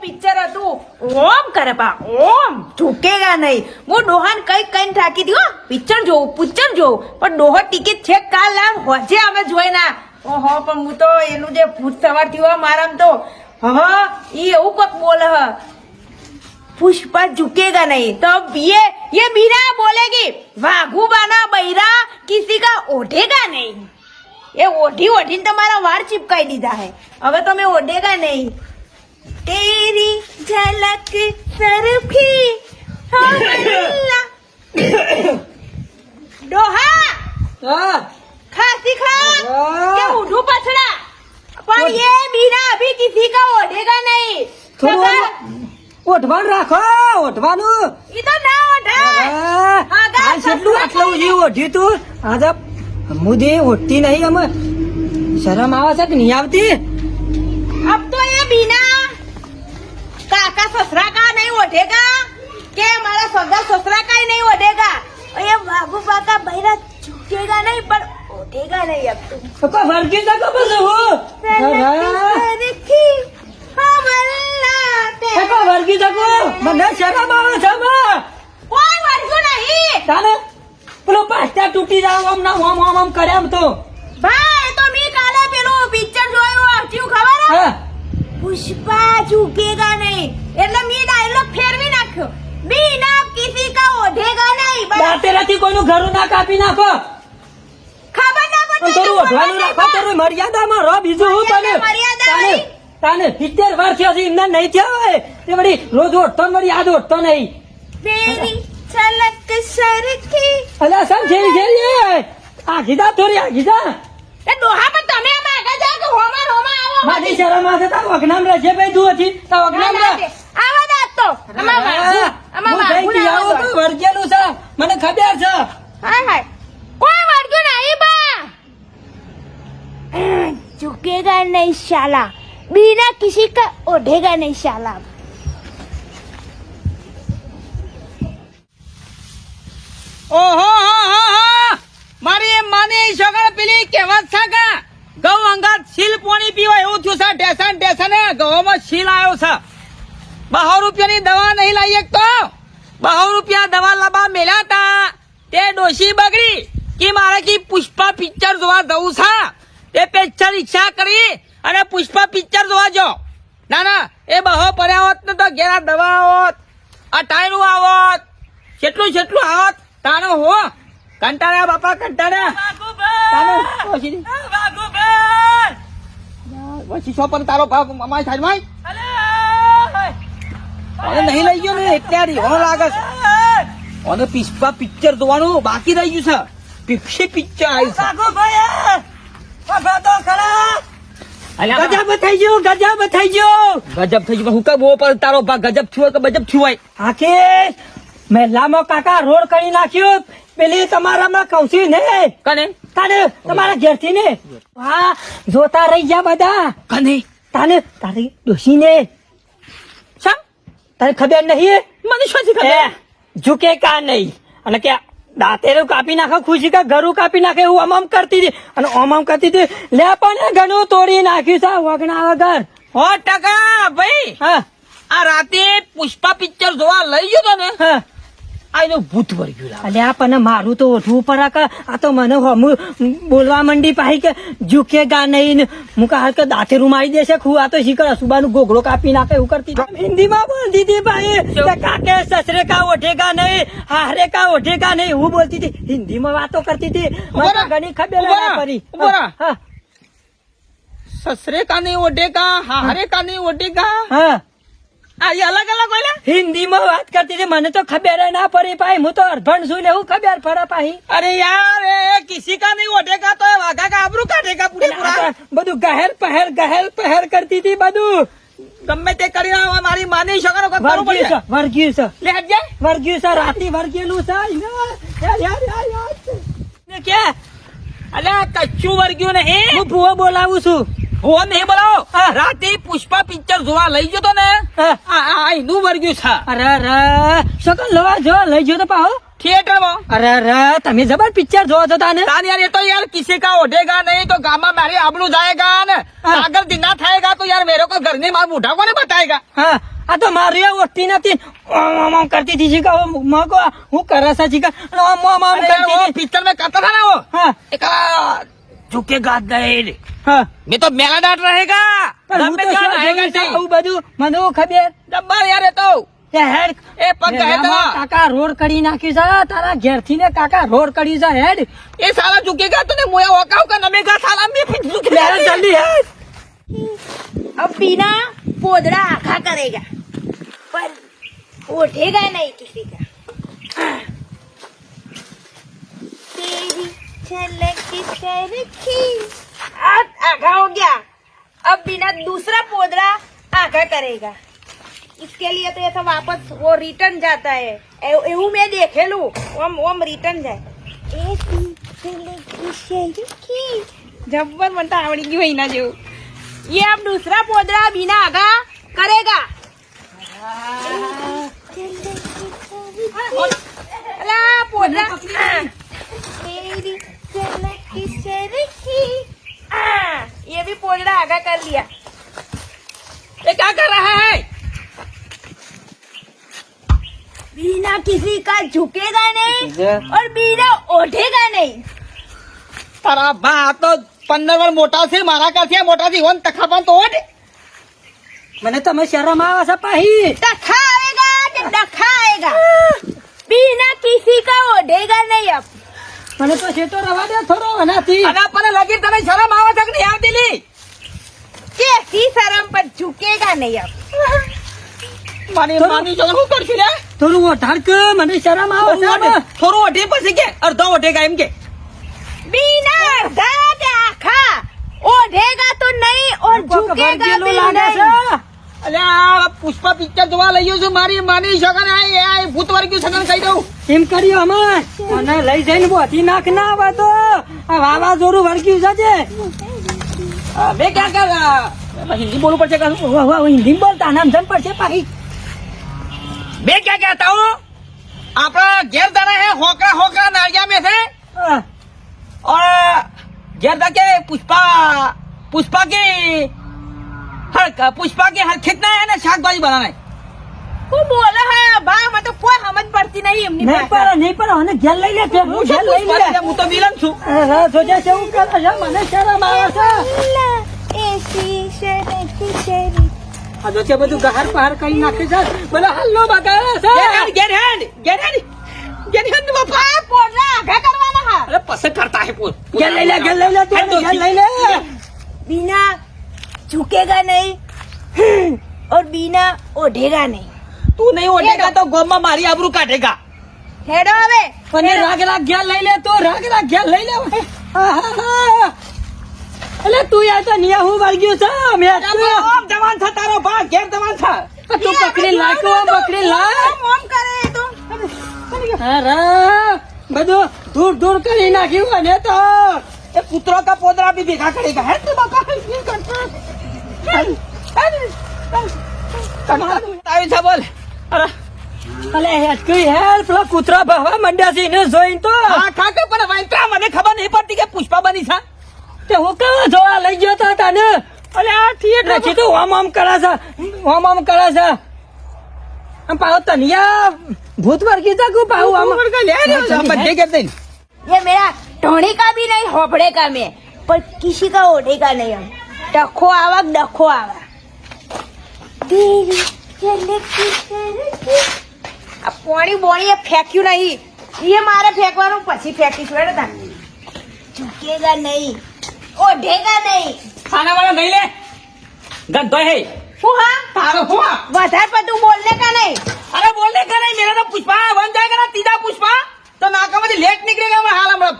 Picture હતું ઓમ કરે બા ઓમ ઝૂકેગા નહીં હું ડોહાન કઈ કઈ થાકી દી હો પિક્ચર જોઉં પિક્ચર જોઉં પણ ડોહો ટિકિટ છે કાલ આમ હોજે અમે જોઈ ના ઓહો પણ હું તો એનું જે ભૂત સવાર થયું હોય મારામ તો હ ઈ એવું કોક બોલે હ पुष्पा झुकेगा नहीं तो ये ये बिना बोलेगी वाघू बाना बैरा किसी का ओढ़ेगा नहीं ये ओढ़ी ओढ़ी તમારા વાળ ચિપકાઈ દીધા હે હવે તમે ઓઢેગા નહીં તેરી ઝલક સરખી હમલા ડોહા હા ખાસી ખા હા. કે ઉઠું પછડા પણ ये बिना अभी किसी का ओढ़ेगा नहीं થોડું सगा- ઓઢવાનું રાખો ઓઢવાનું ઈ તો ના ઓઢાય હા, હા, ગા આ કેટલું સસરા આટલું ખાય. જે ઓઢ્યું તું આજે મુદે ઓઢતી નહીં અમે શરમ આવે છે કે નહીં આવતી अब तो ये बिना મારા સસરા કા નહીં ઓઢેગા? કે મારા સગા સસરા કાઈ નહીં ઓઢેગા? એ બાબુ કાકા બૈરા છૂટેગા નહીં પણ ઓઢેગા નહીં અબ તું. પપ્પા વર્ગી જા બસ હો. સરખી હમલ્લા તે. પપ્પા વર્ગી જા મને શરમ આવે છે કોઈ વર્ગો નહીં. તાને પેલો પાસ્તા તૂટી જાવ આમ ના હોમ હોમ કર્યા તો. ભાઈ તો મી કાલે પેલો પિક્ચર જોયો આવ્યું ખબર હા. પુષ્પા ઝુકેગા નહીં. એટલે મી ડાયલોગ ફેરવી નાખ્યો. બી ના કિસી કા ઓઢેગા નહીં દાંતેલાથી કોઈનું ઘરું ના કાપી નાખો. મર્યાદામાં તાને સિત્તેર વાર થયો નહીં થયો હોય. રોજ ઓઢતો વળી નહીં. છલક સરખી. અલા સમ જેલ જેલ આ ગીધા થોરી આ ગીધા. એ મારી શરમ આવે તાર વગનામ રહેશે ભાઈ તું હતી વગનામ રહે. આવા દે. તો. અમાર અમાર હું થઈ ગયો તો વર્ગેલું છે. મને ખબર છે. હાય હાય. કોઈ વર્ગ્યું નહીં બા. ઝુકેગા નહીં શાલા. બીના કિસી કા ઓઢેગા નહીં શાલા. ઓહો મારી માની સગળ પેલી કહેવત સાગા ગૌ અંગાત શિલ્પોની ઘઉંમાં શીલ આવ્યો છે. બહો રૂપિયાની દવા નહીં લાવી એક તો. બહો રૂપિયા દવા લાવવા મેલ્યા તા. તે ડોશી બગડી કે મારે કી પુષ્પા પિક્ચર જોવા જવું છે? તે પિક્ચર ઈચ્છા કરી અને પુષ્પા પિક્ચર જોવા જો. ના ના, એ બહો પડ્યા હોત ને તો ઘેરા દવા આવત આ ટાઈનું આવત. કેટલું કેટલું આવત તાનો હો. કંટાળ્યા બાપા, કંટાળ્યા. તાનો દી. પણ તારો ભાગ અમારી સાઈડમાં અને નહીં લઈ ગયો ને એટલે આ રીવાનો લાગે છે. અને પિસ્પા પિક્ચર જોવાનું બાકી રહી ગયું છે. પીક્ષી પિક્ચર આવી છે. ગજબ થઈ ગયો ગજબ થઈ ગયો. ગજબ થઈ ગયો હું કઈ બહુ પર તારો ભાગ ગજબ થયો કે ગજબ થયો હોય? આખે મહેલામાં કાકા રોડ કરી નાખ્યો. પેલી તમારામાં કૌશી ને. કને? તાને તમારા ઘેરથી ને હા જોતા રહી ગયા બધા. કને? તાને તારી ડોશી ને શા? તને ખબર નહીં? મને શું ખબર? ઝુકે કા નહીં? અને કે દાંતેરું કાપી નાખે ખુશી કે ઘરું કાપી નાખે એવું આમ આમ કરતી હતી. અને આમ આમ કરતી હતી. લે પણ ઘણું તોડી નાખ્યું છે વગણા વગર. હો ટકા ભાઈ. હા. આ રાતે પુષ્પા પિક્ચર જોવા લઈ ગયો તો ને? હા. આ ભૂત ભૂત ગયું લાગે. આ પણ મારું તો ઓઠવું કે આ તો મને હમું બોલવા મંડી પાહી કે જુકે ગા નહીં હું કહા કે દાંતેરું મારી દેશે ખુ. આ તો શીખર સુબાનું ગોગડો કાપી નાખે એવું કરતી. હિન્દીમાં બોલતી હતી ભાઈ. કે કાકે સસરે કા ઓઢેગા નહીં હારે કા ઓઢેગા નહીં હું બોલતી હતી. હિન્દીમાં વાતો કરતી હતી. મને ઘણી ખબર પડી સસરે કા નહીં ઓઢેગા હારે કા નહીં ઓઢેગા હા. આ અલગ અલગ હોય ને હિન્દીમાં વાત કરતી હતી મને તો ખબર ના પડી પાઈ હું તો અર્ભણ છું ને હું ખબર પડે પાઈ અરે યાર એ કિસી કા નહીં ઓઢેગા તો વાઘા કા આબરૂ કાઢેગા પૂરે પૂરા. બધું ગહેર પહેર ગહેર પહેર કરતી હતી બધું. ગમે તે કરી રહ્યા મારી માની શકો કોઈ કરવું પડે વર્ગ્યું છે લે હટજે. વર્ગ્યું છે રાતી વર્ગેલું છે. યાર, યાર, યાર, યાર. ને કે? અલ્યા કચ્છું વર્ગ્યું નહીં. હું ભૂવો બોલાવું છું. ઓ નહીં બોલાવો રાતે પુષ્પા પિક્ચર જોવા લઈ જતો ને? આ હિન્દુ વર્ગ્યું છે. અરે રે શકલ લવા જોવા લઈ જતો પાહો. થિયેટરમાં. અરે અરે તમે જબર પિક્ચર જોવા જતા ને? તાન યાર એ તો યાર કિસી કા ઓઢેગા નહીં તો ગામમાં મારી આબડું જાયેગા ને. આગળ દિના થાયેગા તો યાર મેરો કો ઘરની માર બુઢા કોને બતાયેગા? હા આ તો મારી ઓઠતી નથી. ઓમ ઓમ કરતી હતી જીકા મગો હું કરસા જીકા ઓમ ઓમ ઓમ કરતી પિક્ચર મે કતરા ના હો. હા. એક आ, झुकेगा नहीं હા मैं तो मेला डांट रहेगा પણ હું दम में તો जान શું आएगा જોયું છે नहीं। આવું બધું મને હું ખબર जब्बर यार ये तो એ હેડ એ પગ એ ગયા રામા તા. કાકા રોડ કરી નાખ્યું છે તારા ઘેર થી ને કાકા રોડ કરી છે હેડ ये साला झुकेगा तो नहीं मुया वकाओ का नमेगा साला मैं फिर झुक લે જલ્દી હેડ अब बिना पोदड़ा आखा करेगा पर उठेगा नहीं किसी का तेरी झलक सरखी अब आखा हो गया अब बिना दूसरा पोदड़ा आखा करेगा इसके लिए तो ये तो वापस वो रिटर्न जाता है ए- એવું મેં દેખેલું ઓમ ઓમ રિટર્ન જાય એસી ઝલક સરખી જબ્બર મને તો આવડી ગયું એના જેવું ये अब दूसरा पोदरा बिना आगा करेगा अला पोदरा आ, ये भी पोदरा आगा कर लिया ये क्या कर रहा है बिना किसी का झुकेगा नहीं और बिना ओढ़ेगा नहीं તારા બા આ તો પંદર વાર મોટા છે મારા કરથી મોટા થી વન તખા પણ તો ઓઢ મને તમે શરમ આવે છે પાહી डखा મને તો શેતો રવા દે થોડો એનાથી અના પર લગી તને શરમ આવે છે કે નહીં આવતી લી? કે સી શરમ પર ઝુકેગા નહીં આપ? મારી માની જો હું કરશી રે થોડું ઓઢાડ કે મને શરમ આવે છે થોડું ઓઢે પછી કે અડધો ઓઢેગા એમ કે. બીના અડધા કે આખા. ઓઢેગા તો નહીં ઓર ઝુકેગા બી નહીં. અલ્યા પુષ્પા પિક્ચર જોવા લઈ ગયો છું. મારી માની સગન આ ભૂત વર્ગ્યું સગન કહી દઉં. એમ કર્યું અમે? અને લઈ જઈને બોથી નાખ ના આવે તો. આ વાવાઝોડું વર્ગ્યું જશે બે ક્યાં કર હિન્દી બોલવું પડશે હિન્દી બોલતા નામ જમ પડશે પાહી. બે ક્યાં કહેતા હો આપણા ઘેર દાણા હે હોકરા હોકરા નાળિયા મે છે. और ઘેર કે પુષ્પા પુષ્પા કે? હર પુષ્પા કે હર ખેતના હે ને શાકભાજી બનાના હું બોલે હે બા મને તો કોઈ સમજ પડતી નહીં એમની નહીં પર નહીં પર અને ઘેર લઈ લે છે હું ઘેર લઈ લે. હું તો વિલન છું. હા સોજે છે હું કરે છે મને શરમ આવે છે. એસી શેરી શેરી આ જો છે બધું ગહાર પહાર કરી નાખે છે. બોલા હલ્લો બગાવે છે. ગેર ગેર હેન્ડ ગેર હેન્ડ ગેર હેન્ડ બફા પોડા આઘા કરવાના હા. અરે પસંદ કરતા હે પોડ ગેર લઈ લે ગેર લઈ લે તું ગેર લઈ લે. બીના झुकेगा नहीं और बिना ओढ़ेगा नहीं तू नहीं ओढ़ेगा तो गोमा मारी आबरू काटेगा हेडो હવે અને રાગ રાગ ઘેર લઈ લે તું રાગ રાગ ઘેર લઈ લે આહાહા. એટલે તું યાર તો નિયા હું વળગ્યું છે મેં તો- ઓમ જવાન થા તારો ભા ઘેર જવાન થા તું પકડી લાય તું પકડી લાય ઓમ ઓમ કરે તો અરે બધું દૂર દૂર કરી નાખ્યું અને તો ये पुत्रों का पोदरा भी देखा करेगा है तू बापा આવી છે બોલ અરે અલે જોઈને તો હા ખાતે પણ વાંતરા મને ખબર નહીં પડતી કે પુષ્પા બની તે હું કવા જોવા લઈ ગયો તો તને અલે આ થિયેટર નથી તો હોમ કરે છે હોમ કરે છે આમ પાવ ભૂત વર્ગી તા કુ પાવ આમ વર્ગ લે રે બધે કે દઈ એ મેરા ઢોણી કા ભી નહીં હોબડે કા મેં. પણ કિસી કા ઓઢે કા નહીં ડખો આવા ડખો આવા? આ પોણી બોણી ફેંક્યું નહીં. એ મારે ફેંકવાનું પછી ફેંકીશું એટલે તમે ઝૂકેગા નહીં. ઓઢેગા નહીં. ખાના વાળા નહીં લે. ગંધો હે. હું હા? તારો હું વધારે પડતું બોલને કા નહીં? અરે બોલને કા નહીં? મેરા તો પુષ્પા વન જાય કરા તીજા પુષ્પા. તો નાકામાંથી લેટ નીકળેગા હમણાં હાલ હમણાં?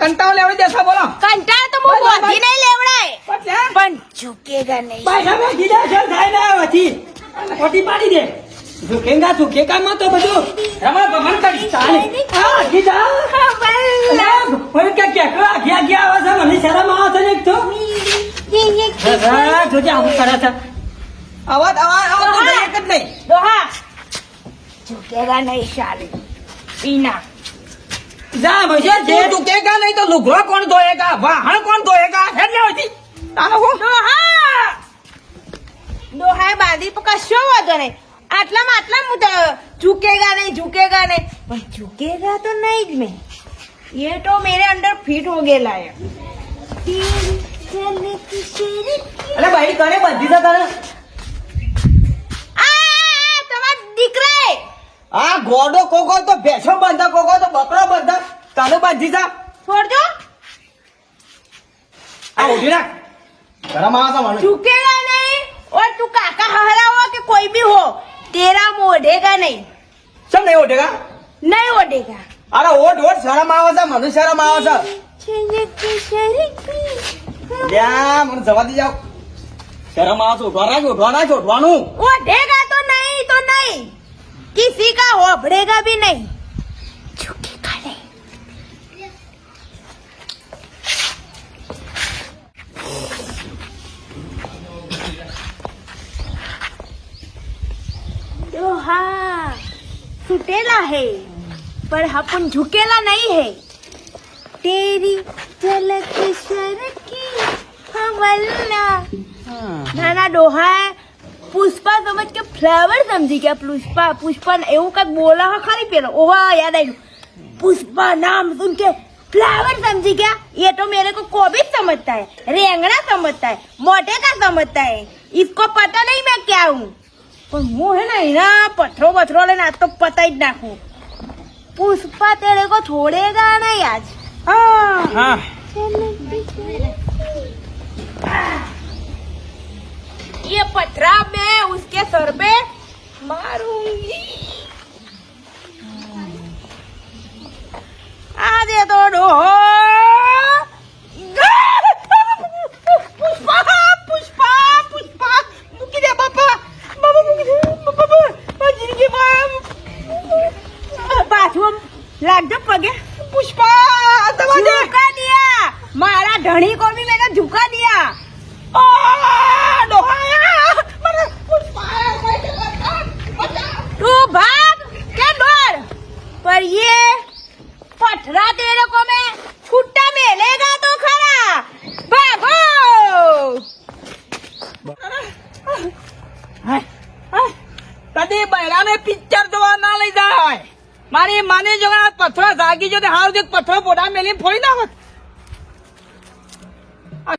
કંટાળ લેવડે દેસા બોલો કંટાળ તો હું નહીં લેવડાય પણ ઝુકેગા નહીં ભાઈ હવે ગીડા છે પાડી દે ઝુકેંગા ઝુકેગા માં તો બધું રમણ ભમણ કરી. ચાલે. હા ગીધા ઓય કે કે આ ગયા ગયા આવે છે મને શરમ આવે છે ને તો. હા જોજે આવું કરે છે. અવાજ અવાજ અવાજ તો એક જ નહીં? દોહા. ઝુકેગા નહીં સાલે પીના જા ભૈયા જે ઝુકેગા નહીં તો લુગડો કોણ ધોયેગા? વાહણ કોણ ધોયેગા? એટલે હતી હું દોહા. બાદી પર કશો વાંધો નહીં. આટલામાં આટલા હું તો ઝુકેગા નહીં ઝુકેગા નહીં પણ ઝુકેગા તો નહીં જ મેં ये तो मेरे अंदर फिट हो गया है અરે ભાઈ કરે બધી છે તારે આ તમારા દીકરા આ ગોડો કોકો તો ભેંસો બાંધા કોકો તો બકરો બાંધા તારે બાંધી જા છોડજો આ ઉઠી રાખ ગરમ આવે છે મને झुकेगा नहीं और तू काका हरा हो कि कोई भी તેરા મોઢેગા નહીં. ચમ નહીં ઓઢેગા? નહીં ઓઢેગા. અરે ઓઢ ઓઢ શરમ આવે છે મને શરમ આવે છે. જવા દી જાવ શરમ આવે છે ઉઠવા નાખ ઉઠવા નાખ તો નહીં તો નહીં. કિસી કા હોભળેગા ભી નહીં. तो हाँ सुटेला है पर अपन झुकेला नहीं है तेरी झलक सरकी हवल्ला નાના ડોહા પુષ્પા સમજ કે ફ્લાવર સમજી ગયા પુષ્પા પુષ્પા એવું કઈક બોલા હા ખરી પેલો ઓવા યાદ આવ્યું पुष्पा नाम सुन के फ्लावर समझी क्या ये तो मेरे को कोबी समझता है रेंगड़ा समझता है मोटे का समझता है इसको पता नहीं मैं क्या हूँ પણ હું હે ને એના પથરો પથરો લઈને આજ તો પતાઈ જ નાખું પુષ્પા તેરે કો છોડેગા નહીં આજ હા હા ये पथरा मैं उसके सर पे मारूंगी મારી માની જો પથરો જાગી જો હાર પથરો પોડા મેલી ફોડી નાખો.